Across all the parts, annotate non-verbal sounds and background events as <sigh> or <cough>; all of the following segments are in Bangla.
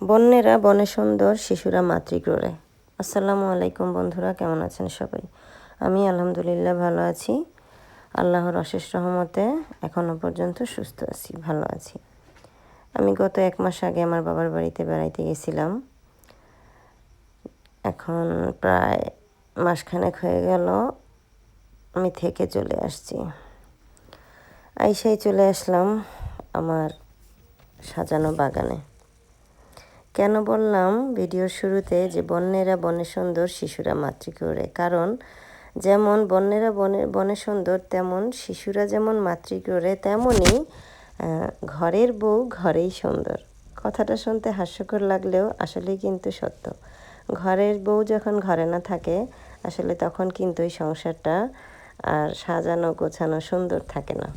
বন্যেরা, বনে সুন্দর, শিশুরা মাতৃগ্রহে আসসালামু আলাইকুম বন্ধুরা, কেমন আছেন সবাই? আমি আলহামদুলিল্লাহ ভালো আছি। আল্লাহর অশেষ রহমতে এখনও পর্যন্ত সুস্থ আছি, ভালো আছি। আমি গত এক মাস আগে আমার বাবার বাড়িতে বেড়াইতে গেছিলাম। এখন প্রায় মাসখানেক হয়ে গেল, আমি থেকে চলে আসছি। আইসাই চলে আসলাম আমার সাজানো বাগানে। কেন বললাম ভিডিওর শুরুতে যে বন্যেরা বনে সুন্দর শিশুরা মাতৃগৃহে কারণ যেমন বন্যেরা বনে বনে সুন্দর, তেমন শিশুরা যেমন মাতৃগৃহে তেমনই ঘরের বউ ঘরেই সুন্দর। কথাটা শুনতে হাস্যকর লাগলেও আসলে কিন্তু সত্য। ঘরের বউ যখন ঘরে না থাকে, আসলে তখন কিন্তু এই সংসারটা আর সাজানো গোছানো সুন্দর থাকে না।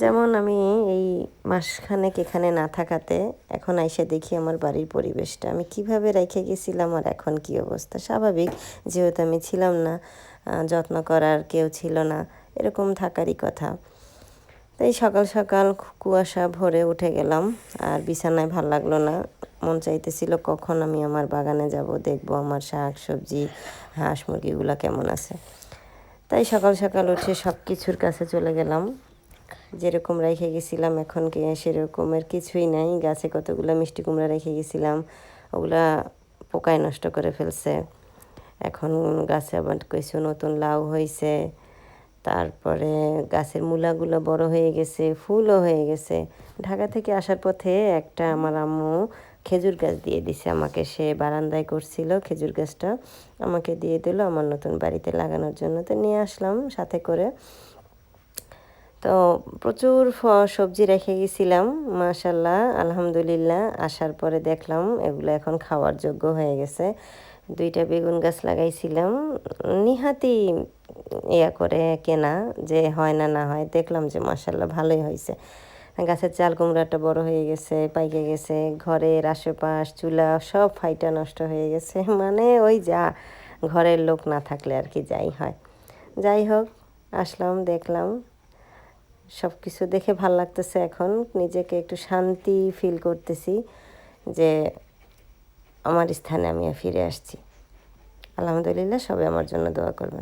যেমন আমি এই মাসখানেক এখানে না থাকাতে এখন আইসা দেখি আমার বাড়ির পরিবেশটা। আমি কীভাবে রেখে গেছিলাম আর এখন কি অবস্থা? স্বাভাবিক, যেহেতু আমি ছিলাম না যত্ন করার কেউ ছিল না, এরকম থাকারই কথা। তাই সকাল সকাল কুয়াশা ভরে উঠে গেলাম আর বিছানায় ভালো লাগল না। মন চাইতেছিল কখন আমি আমার বাগানে যাব, দেখব আমার শাক সবজি, হাঁস মুরগিগুলো কেমন আছে। তাই সকাল সকাল উঠে সব কিছুর কাছে চলে গেলাম। যেরকম রেখে গেছিলাম, এখন সেরকমের কিছুই নাই। গাছে কতগুলো মিষ্টি কুমড়া রেখে গেছিলাম, ওগুলা পোকায় নষ্ট করে ফেলছে। এখন গাছে আবার কিছু নতুন লাউ হয়েছে, তারপরে গাছের মূলাগুলো বড় হয়ে গেছে, ফুলও হয়ে গেছে। ঢাকা থেকে আসার পথে একটা আমার আম্মু খেজুর গাছ দিয়ে দিছে আমাকে। সে বারান্দায় করছিল খেজুর গাছটা, আমাকে দিয়ে দিল আমার নতুন বাড়িতে লাগানোর জন্য। তো নিয়ে আসলাম সাথে করে। তো প্রচুর সবজি রেখে গেছিলাম মাশাল্লাহ আলহামদুলিল্লাহ, আসার পরে দেখলাম এগুলো এখন খাওয়ার যোগ্য হয়ে গেছে। দুইটা বেগুন গাছ লাগাইছিলাম, নিহাতি ইয়া করে কেনা যে হয় না না হয়, দেখলাম যে মাসাল্লাহ ভালোই হয়েছে। গাছের চাল কুমড়াটা বড় হয়ে গেছে, পাইকে গেছে, ঘরের আশেপাশ, চুলা সব ফাইটা নষ্ট হয়ে গেছে <laughs> মানে ওই যা, ঘরের লোক না থাকলে আর কি যাই হয়। যাই হোক, আসলাম, দেখলাম সব কিছু দেখে ভালো লাগতেছে এখন। নিজেকে একটু শান্তি ফিল করতেছি যে আমার স্থানে আমি ফিরে আসছি। আলহামদুলিল্লাহ সবাই আমার জন্য দোয়া করবেন।